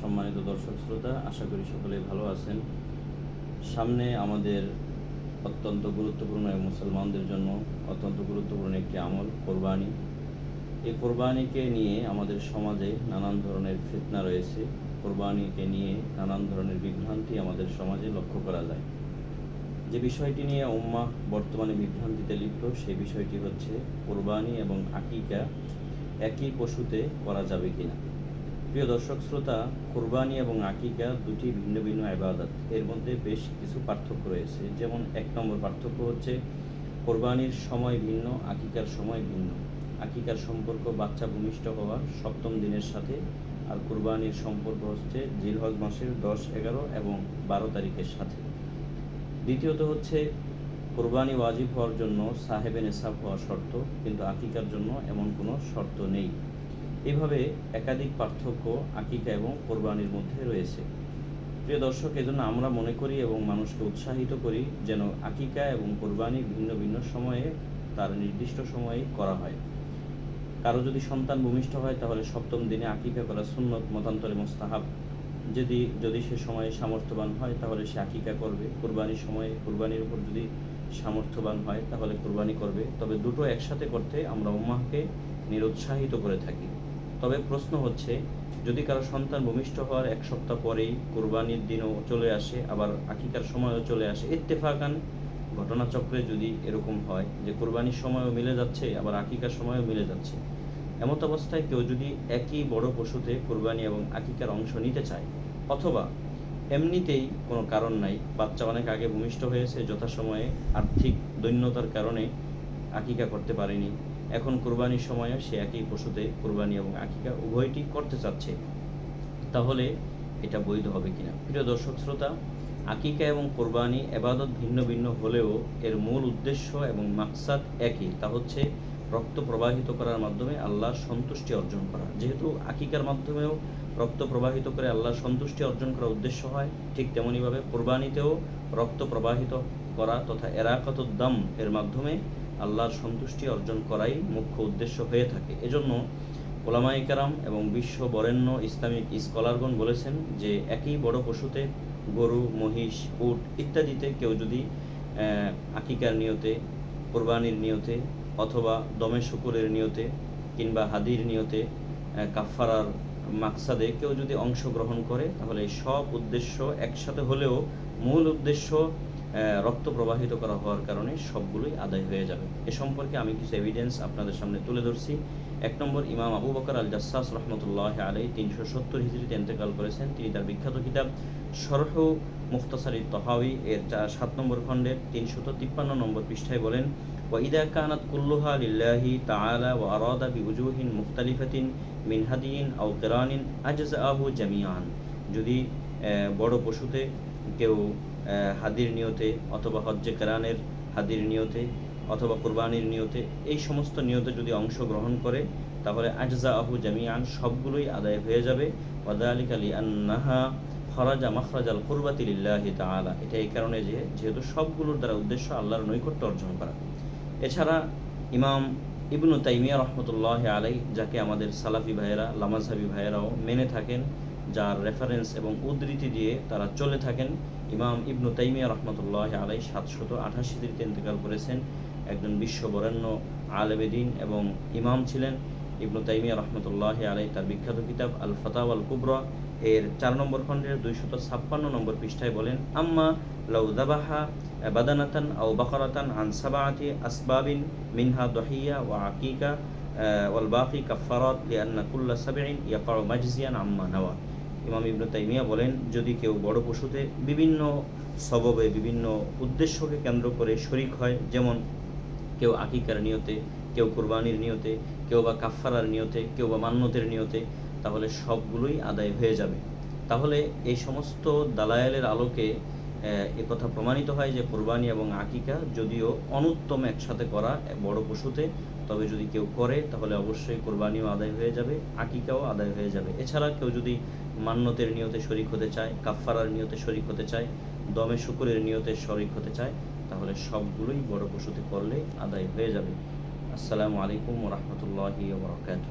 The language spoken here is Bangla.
সম্মানিত দর্শক শ্রোতা, আশা করি সকলে ভালো আছেন। সামনে আমাদের অত্যন্ত গুরুত্বপূর্ণ মুসলমানদের জন্য অত্যন্ত গুরুত্বপূর্ণ একটি আমল, কোরবানি। এই কোরবানিকে নিয়ে আমাদের সমাজে নানান ধরনের ফিতনা রয়েছে। কোরবানিকে নিয়ে নানান ধরনের বিভ্রান্তি আমাদের সমাজে লক্ষ্য করা যায়। যে বিষয়টি নিয়ে উম্মা বর্তমানে বিভ্রান্তিতে লিপ্ত, সেই বিষয়টি হচ্ছে কোরবানি এবং আকিকা। একই পশুতে করা যাবে কিনা? প্রিয় দর্শক, শ্রোতা, কোরবানি এবং আকিকা দুটি ভিন্ন ভিন্ন আবাদত। এর মধ্যে বেশ কিছু পার্থক্য রয়েছে। যেমন এক নম্বর পার্থক্য হচ্ছে, কোরবানির সময় ভিন্ন, আকিকার সময় ভিন্ন। আকিকার সম্পর্ক বাচ্চা ভূমিষ্ঠ হওয়া সপ্তম দিনের সাথে, আর কোরবানির সম্পর্ক হচ্ছে জিলহজ মাসের দশ, এগারো এবং বারো তারিখের সাথে। দ্বিতীয়ত হচ্ছে কোরবানি ওয়াজিব হওয়ার জন্য সাহেবে নেশাব হওয়া শর্ত, কিন্তু আকিকার জন্য এমন কোনো শর্ত নেই। এভাবে একাধিক পার্থক্য আকিকা এবং কোরবানির মধ্যে রয়েছে। প্রিয় দর্শক, এজন্য আমরা মনে করি এবং মানুষকে উৎসাহিত করি যেন আকিকা এবং কোরবানি ভিন্ন ভিন্ন সময়ে তার নির্দিষ্ট সময়ে করা হয়। কারও যদি সন্তান ভূমিষ্ঠ হয়, তাহলে সপ্তম দিনে আকিকা করা সুন্নত, মতান্তরে মোস্তাহাব। যদি যদি সে সময়ে সামর্থ্যবান হয়, তাহলে সে আকিকা করবে। কোরবানির সময়ে কোরবানির উপর যদি সামর্থ্যবান হয়, তাহলে কোরবানি করবে। তবে দুটো একসাথে করতে আমরা উম্মাহকে নিরুৎসাহিত করে থাকি। তবে প্রশ্ন হচ্ছে, যদি কারও সন্তান ভূমিষ্ঠ হওয়ার এক সপ্তাহ পরেই কোরবানির দিনও চলে আসে, আবার আকিকার সময়ও চলে আসে, ইত্তেফাকান ঘটনাচক্রে যদি এরকম হয় যে কোরবানির সময়ও মিলে যাচ্ছে, আবার আকিকার সময়ও মিলে যাচ্ছে, এমত অবস্থায় কেউ যদি একই বড় পশুতে কোরবানি এবং আকিকার অংশ নিতে চায়, অথবা এমনিতেই কোনো কারণ নাই। বাচ্চা অনেক আগে ভূমিষ্ঠ হয়েছে, যথাসময়ে আর্থিক দৈন্যতার কারণে আকিকা করতে পারেনি। এখন কোরবানির সময়ে সে একই পশুতে কোরবানি এবং আকিকা উভয়টি করতে চাচ্ছে। তাহলে এটা বৈধ হবে কিনা? প্রিয় দর্শক, শ্রোতা, আকিকা এবং কোরবানি এবাদত ভিন্ন ভিন্ন হলেও এর মূল উদ্দেশ্য এবং মাকসাদ একই। তা হচ্ছে রক্ত প্রবাহিত করার মাধ্যমে আল্লাহর সন্তুষ্টি অর্জন করা। যেহেতু আকিকার মাধ্যমেও রক্ত প্রবাহিত করে আল্লাহর সন্তুষ্টি অর্জন করার উদ্দেশ্য হয়, ঠিক তেমনইভাবে কোরবানিতেও রক্ত প্রবাহিত করা তথা এরাকাতুদ্দাম এর মাধ্যমে আল্লাহর সন্তুষ্টি অর্জন করাই মুখ্য উদ্দেশ্য হয়ে থাকে। এজন্য ওলামাই কারাম এবং বিশ্ব বরেণ্য ইসলামিক স্কলারগণ বলেছেন যে, একই বড় পশুতে গরু, মহিষ, উট ইত্যাদিতে কেউ যদি আকিকার নিয়তে, কোরবানির নিয়তে অথবা দমে শুকুরের নিয়তে কিংবা হাদির নিয়তে কাফারার মাকসাদে কেউ যদি অংশগ্রহণ করে, তাহলে সব উদ্দেশ্য একসাথে হলেও মূল উদ্দেশ্য রক্ত প্রবাহিত করা হওয়ার কারণে সবগুলোই আদায় হয়ে যাবে। এ সম্পর্কে আমি কিছু এভিডেন্স আপনাদের সামনে তুলে ধরছি। এক নম্বর ইমাম আবু বকর আল জাসাস রহমতুল্লাহ আলাই তিনশো সত্তর হিজড়িতে ইন্তেকাল করেছেন। তিনি তার বিখ্যাত কিতাব সরহ মুখতাসারি তহাউি এর সাত নম্বর খণ্ডের তিনশত তিপ্পান্ন নম্বর পৃষ্ঠায় বলেন, ওয়াইদা কানাত কুল্লুহা লিল্লাহি তাআলা ওয়া আরাদা বিউজুহিন মুখতালিফাতিন মিন হাদিয়িন আও কিরানিন আজজাআহু জামিআন। যদি বড় পশুতে কেউ হাদির নিয়তে অথবা হজ্জে কেরানের হাদির নিয়তে অথবা কোরবানির নিয়তে এই সমস্ত নিয়তে যদি অংশগ্রহণ করে, তাহলে আজজা আহু জামিয়ান সবগুলোই আদায় হয়ে যাবে। ওয়াদালিক আলী আন্নাহা খরাজা মখরাজাল কুরবাতিল্লাহি তাআলা। এটা এই কারণে যে, যেহেতু সবগুলোর দ্বারা উদ্দেশ্য আল্লাহর নৈকট্য অর্জন করা। এছাড়া ইমাম ইবনু তাইমিয়া রহমতুল্লাহ আলাই যাকে আমাদের সালাফি ভাইয়েরা, লামাজহাবি ভাইয়েরাও মেনে থাকেন, যার রেফারেন্স এবং উদ্ধৃতি দিয়ে তারা চলে থাকেন, ইমাম ইবনু তাইমিয়া রহমতুল্লাহ আলাই সাতশত দিতে ইন্তেকাল করেছেন। একজন বিশ্ব বরেণ্য আলেবেদিন এবং ইমাম ছিলেন। ইবনু তাইমিয়া রহমতুল্লাহ আলাই তার বিখ্যাত কিতাব আল ফতাও আল কুবরা এর চার নম্বর খণ্ডের দুইশত ছাপ্পান্ন নম্বর পৃষ্ঠায় বলেন, আম্মা লাউ দাবাহা বাদানাতান আও বাকারাতান আন সাবাআতি আসবাবিন মিনহা দহিয়া ওয়া আকিকা ওয়াল বাকি কাফারাত লিআন্না কুল্লা সাবঈন ইয়াকাউ মাজজিয়ান আম্মা নাওয়া। ইমাম ইবনু তাইমিয়া বলেন, যদি কেউ বড় পশুতে বিভিন্ন সববে বিভিন্ন উদ্দেশ্যকে কেন্দ্র করে শরিক হয়, যেমন কেউ আকিকার নিয়তে, কেউ কোরবানির নিয়তে, কেউ বা কাফারার নিয়তে, কেউ বা মান্যতের নিয়তে, তাহলে সবগুলোই আদায় হয়ে যাবে। তাহলে এই সমস্ত দালায়ালের আলোকে, এ কথা প্রমাণিত হয় যে কোরবানি এবং আকিকা যদিও অনুত্তম একসাথে করা বড় পশুতে, তবে যদি কেউ করে, তাহলে অবশ্যই কোরবানিও আদায় হয়ে যাবে, আকিকাও আদায় হয়ে যাবে। এছাড়া কেউ যদি মান্যতের নিয়তে শরিক হতে চায়, কাফফারার নিয়তে শরিক হতে চায় দমে শুকুরের নিয়তে শরিক হতে চায়, তাহলে সবগুলোই বড় পশুতে করলে আদায় হয়ে যাবে। আসসালামু আলাইকুম রহমতুল্লাহি বরকাত